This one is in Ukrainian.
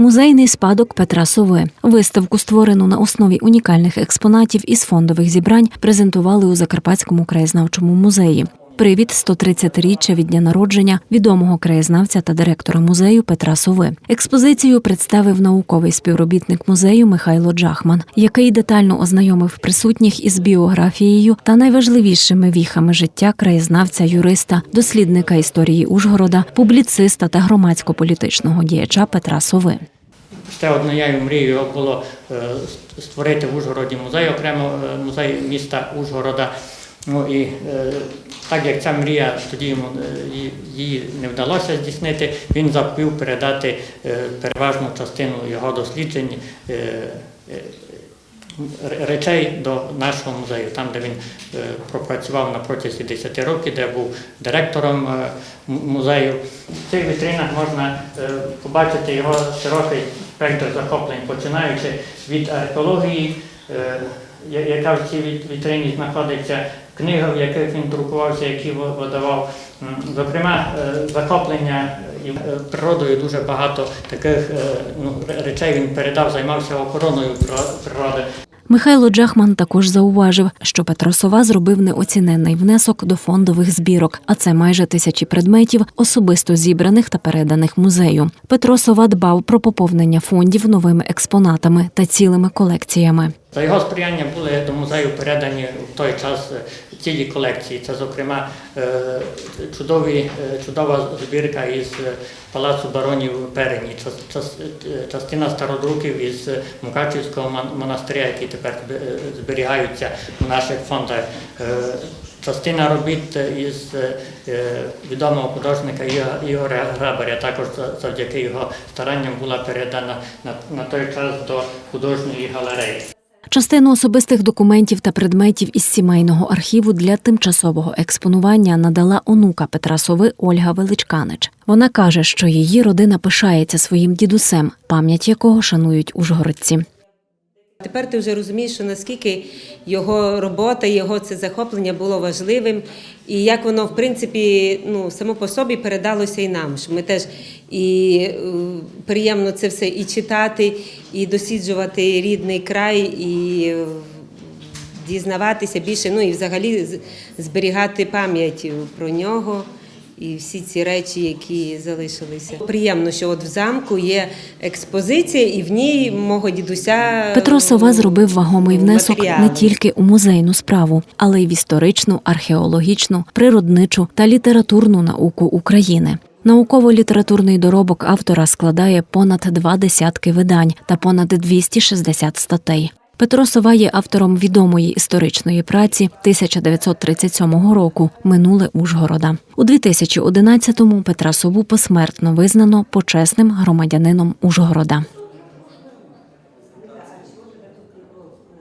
Музейний спадок Петра Сови. Виставку, створену на основі унікальних експонатів із фондових зібрань, презентували у Закарпатському краєзнавчому музеї. Привід 130-річчя від дня народження відомого краєзнавця та директора музею Петра Сови. Експозицію представив науковий співробітник музею Михайло Джахман, який детально ознайомив присутніх із біографією та найважливішими віхами життя краєзнавця, юриста, дослідника історії Ужгорода, публіциста та громадсько-політичного діяча Петра Сови. Ще однією мрією було е, створити в Ужгороді музей, окремо е, музей міста Ужгорода. Ну і е, так як ця мрія тоді йому е, її- не вдалося здійснити, він захотів передати е, переважну частину його досліджень. е, Речей до нашого музею, там, де він пропрацював на протязі 10 років, де був директором музею. В цих вітринах можна побачити його широкий спектр захоплень, починаючи від археології, яка в цій вітрині знаходиться, книга, в яких він друкувався, які видавав. Зокрема, е, захоплення е, природою дуже багато таких е, ну, речей він передав, займався охороною природи. Михайло Джахман також зауважив, що Петро Сова зробив неоціненний внесок до фондових збірок, а це майже тисячі предметів, особисто зібраних та переданих музею. Петро Сова дбав про поповнення фондів новими експонатами та цілими колекціями. За його сприяння були до музею передані в той час е, цілі колекції. Це, зокрема, е, чудові, е, чудова збірка із палацу баронів Перені, час- е, частина стародруків із Мукачівського монастиря, які тепер зберігаються в наших фондах. Частина робіт із відомого художника Ігоря Грабаря, також завдяки його старанням була передана на, на той час до художньої галереї. Частину особистих документів та предметів із сімейного архіву для тимчасового експонування надала онука Петра Сови Ольга Величканич. Вона каже, що її родина пишається своїм дідусем, пам'ять якого шанують ужгородці. Тепер ти вже розумієш, що наскільки його робота, його це захоплення було важливим, і як воно, в принципі, ну, само по собі передалося і нам. Що ми теж і е, приємно це все і читати, і досліджувати рідний край, і е, дізнаватися більше, ну і взагалі зберігати пам'ять про нього. І всі ці речі, які залишилися. Приємно, що от в замку є експозиція, і в ній мого дідуся Петро Сова зробив вагомий внесок не тільки у музейну справу, але й в історичну, археологічну, природничу та літературну науку України. Науково-літературний доробок автора складає понад два десятки видань та понад 260 статей. Петро Сова є автором відомої історичної праці 1937 року Минуле Ужгорода. У 2011-му Петра Сову посмертно визнано почесним громадянином Ужгорода.